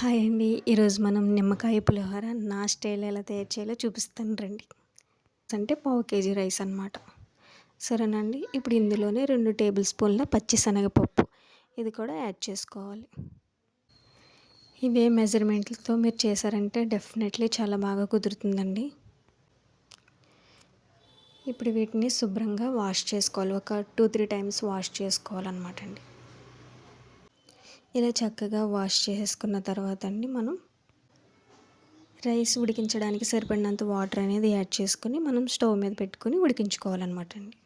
Hi అండి. ఈరోజు మనం నిమ్మకాయ పులిహోర నా స్టైల్ ఎలా తయారు చేయాలో చూపిస్తాను రండి. అంటే పావు కేజీ రైస్ అనమాట సరేనండి. ఇప్పుడు ఇందులోనే రెండు టేబుల్ స్పూన్ల పచ్చిశనగపప్పు ఇది కూడా యాడ్ చేసుకోవాలి. ఇవే మెజర్మెంట్లతో మీరు చేశారంటే డెఫినెట్లీ చాలా బాగా కుదురుతుందండి. ఇప్పుడు వీటిని శుభ్రంగా వాష్ చేసుకోవాలి. ఒక టూ త్రీ టైమ్స్ వాష్ చేసుకోవాలన్నమాట అండి. ఇలా చక్కగా వాష్ చేసుకున్న తర్వాత అండి మనం రైస్ ఉడికించడానికి సరిపడినంత వాటర్ అనేది యాడ్ చేసుకొని మనం స్టవ్ మీద పెట్టుకొని ఉడికించుకోవాలన్నమాట అండి.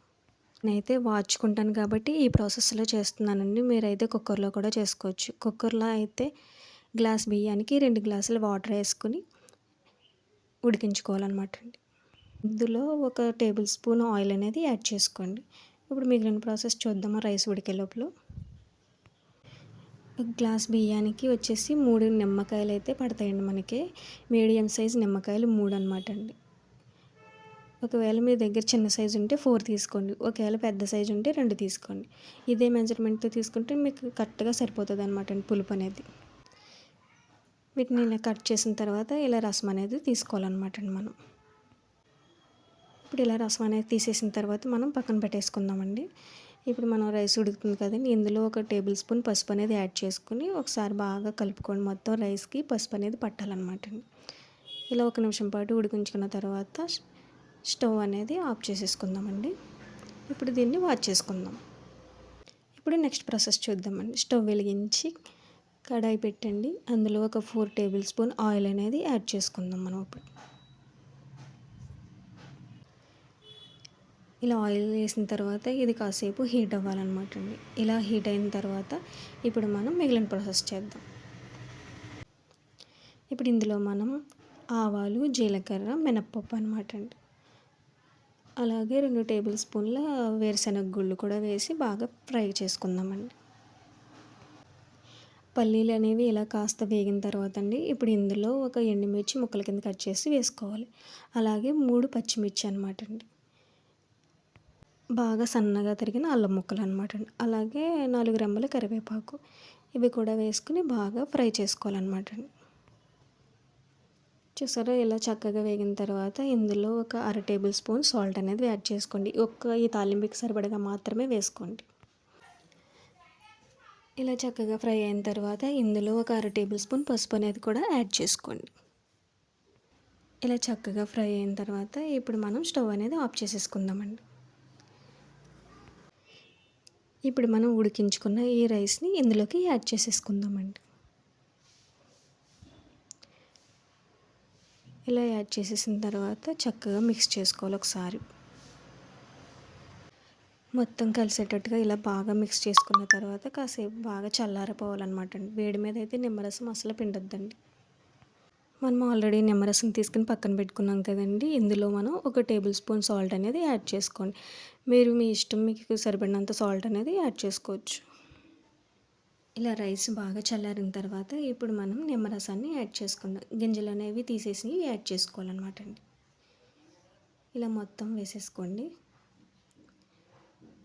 నేనైతే వాచుకుంటాను కాబట్టి ఈ ప్రాసెస్లో చేస్తున్నానండి. మీరైతే కుక్కర్లో కూడా చేసుకోవచ్చు. కుక్కర్లో అయితే గ్లాస్ బియ్యానికి రెండు గ్లాసులు వాటర్ వేసుకొని ఉడికించుకోవాలన్నమాట అండి. ఇందులో ఒక టేబుల్ స్పూన్ ఆయిల్ అనేది యాడ్ చేసుకోండి. ఇప్పుడు మిగిలిన ప్రాసెస్ చూద్దామా రైస్ ఉడికే లోపల? ఒక గ్లాస్ బియ్యానికి వచ్చేసి మూడు నిమ్మకాయలు అయితే పడతాయండి మనకి. మీడియం సైజ్ నిమ్మకాయలు మూడు అనమాట అండి. ఒకవేళ మీ దగ్గర చిన్న సైజు ఉంటే ఫోర్ తీసుకోండి. ఒకవేళ పెద్ద సైజు ఉంటే రెండు తీసుకోండి. ఇదే మెజర్మెంట్తో తీసుకుంటే మీకు కరెక్ట్గా సరిపోతుంది అనమాట అండి పులుపు అనేది. వీటిని ఇలా కట్ చేసిన తర్వాత ఇలా రసం అనేది తీసుకోవాలన్నమాట అండి మనం. ఇప్పుడు ఇలా రసం అనేది తీసేసిన తర్వాత మనం పక్కన పెట్టేసుకుందామండి. ఇప్పుడు మనం రైస్ ఉడుకుతుంది కదండి ఇందులో ఒక టేబుల్ స్పూన్ పసుపు అనేది యాడ్ చేసుకుని ఒకసారి బాగా కలుపుకోండి మొత్తం రైస్కి పసుపు అనేది పట్టాలన్నమాట ఇలా ఒక నిమిషం పాటు ఉడికించుకున్న తర్వాత స్టవ్ అనేది ఆఫ్ చేసేసుకుందామండి. ఇప్పుడు దీన్ని వాచ్ చేసుకుందాం. ఇప్పుడు నెక్స్ట్ ప్రాసెస్ చూద్దామండి. స్టవ్ వెలిగించి కడాయి పెట్టండి. అందులో ఒక ఫోర్ టేబుల్ స్పూన్ ఆయిల్ అనేది యాడ్ చేసుకుందాం మనం ఇప్పుడు. ఇలా ఆయిల్ వేసిన తర్వాత ఇది కాసేపు హీట్ అవ్వాలన్నమాట అండి. ఇలా హీట్ అయిన తర్వాత ఇప్పుడు మనం మిగిలిన ప్రాసెస్ చేద్దాం. ఇప్పుడు ఇందులో మనం ఆవాలు జీలకర్ర మినప్పప్పు అనమాట అండి. అలాగే రెండు టేబుల్ స్పూన్ల వేరుశనగ గుళ్ళు కూడా వేసి బాగా ఫ్రై చేసుకుందామండి. పల్లీలు అనేవి ఇలా కాస్త వేగిన తర్వాత అండి ఇప్పుడు ఇందులో ఒక ఎండుమిర్చి ముక్కల కింద కట్ చేసి వేసుకోవాలి. అలాగే మూడు పచ్చిమిర్చి అనమాట అండి. బాగా సన్నగా తరిగిన అల్లం ముక్కలు అనమాట అండి. అలాగే నాలుగు రెమ్మల కరివేపాకు. ఇవి కూడా వేసుకుని బాగా ఫ్రై చేసుకోవాలన్నమాట అండి. చూసారా ఇలా చక్కగా వేగిన తర్వాత ఇందులో ఒక అర టేబుల్ స్పూన్ సాల్ట్ అనేది యాడ్ చేసుకోండి. ఒక్క ఈ తాలింపుకి సరిపడగా మాత్రమే వేసుకోండి. ఇలా చక్కగా ఫ్రై అయిన తర్వాత ఇందులో ఒక అర టేబుల్ స్పూన్ పసుపు అనేది కూడా యాడ్ చేసుకోండి. ఇలా చక్కగా ఫ్రై అయిన తర్వాత ఇప్పుడు మనం స్టవ్ అనేది ఆఫ్ చేసేసుకుందామండి. ఇప్పుడు మనం ఉడికించుకున్న ఈ రైస్ని ఇందులోకి యాడ్ చేసేసుకుందామండి. ఇలా యాడ్ చేసేసిన తర్వాత చక్కగా మిక్స్ చేసుకోవాలి ఒకసారి. మొత్తం కలిసేటట్టుగా ఇలా బాగా మిక్స్ చేసుకున్న తర్వాత కాసేపు బాగా చల్లారిపోవాలన్నమాట అండి. వేడి మీద అయితే నిమ్మరసం అసలు పిండొద్దండి. మనం ఆల్రెడీ నిమ్మరసం తీసుకుని పక్కన పెట్టుకున్నాం కదండి. ఇందులో మనం ఒక టేబుల్ స్పూన్ సాల్ట్ అనేది యాడ్ చేసుకోండి. మీరు మీ ఇష్టం మీకు సరిపడినంత సాల్ట్ అనేది యాడ్ చేసుకోవచ్చు. ఇలా రైస్ బాగా చల్లారిన తర్వాత ఇప్పుడు మనం నిమ్మరసాన్ని యాడ్ చేసుకుందాం. గింజలు అనేవి తీసేసి యాడ్ చేసుకోవాలన్నమాట అండి. ఇలా మొత్తం వేసేసుకోండి.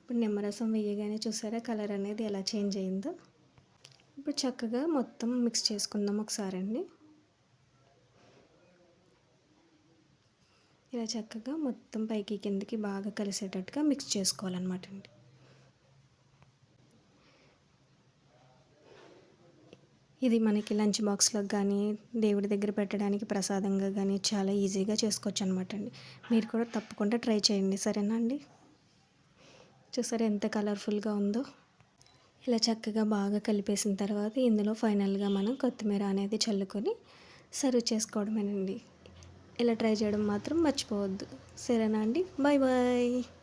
ఇప్పుడు నిమ్మరసం వేయగానే చూసారా కలర్ అనేది ఎలా చేంజ్ అయిందో. ఇప్పుడు చక్కగా మొత్తం మిక్స్ చేసుకుందాం ఒకసారి అండి ఇలా చక్కగా మొత్తం పైకి కిందకి బాగా కలిసేటట్టుగా మిక్స్ చేసుకోవాలన్నమాట అండి. ఇది మనకి లంచ్ బాక్స్లో కానీ దేవుడి దగ్గర పెట్టడానికి ప్రసాదంగా కానీ చాలా ఈజీగా చేసుకోవచ్చు అనమాట అండి. మీరు కూడా తప్పకుండా ట్రై చేయండి సరేనా అండి? చూసారా ఎంత కలర్ఫుల్గా ఉందో? ఇలా చక్కగా బాగా కలిపేసిన తర్వాత ఇందులో ఫైనల్గా మనం కొత్తిమీర అనేది చల్లుకొని సర్వ్ చేసుకోవడమేనండి. ఇలా ట్రై చేయడం మాత్రం మర్చిపోవద్దు. సరేనా అండి? Bye bye.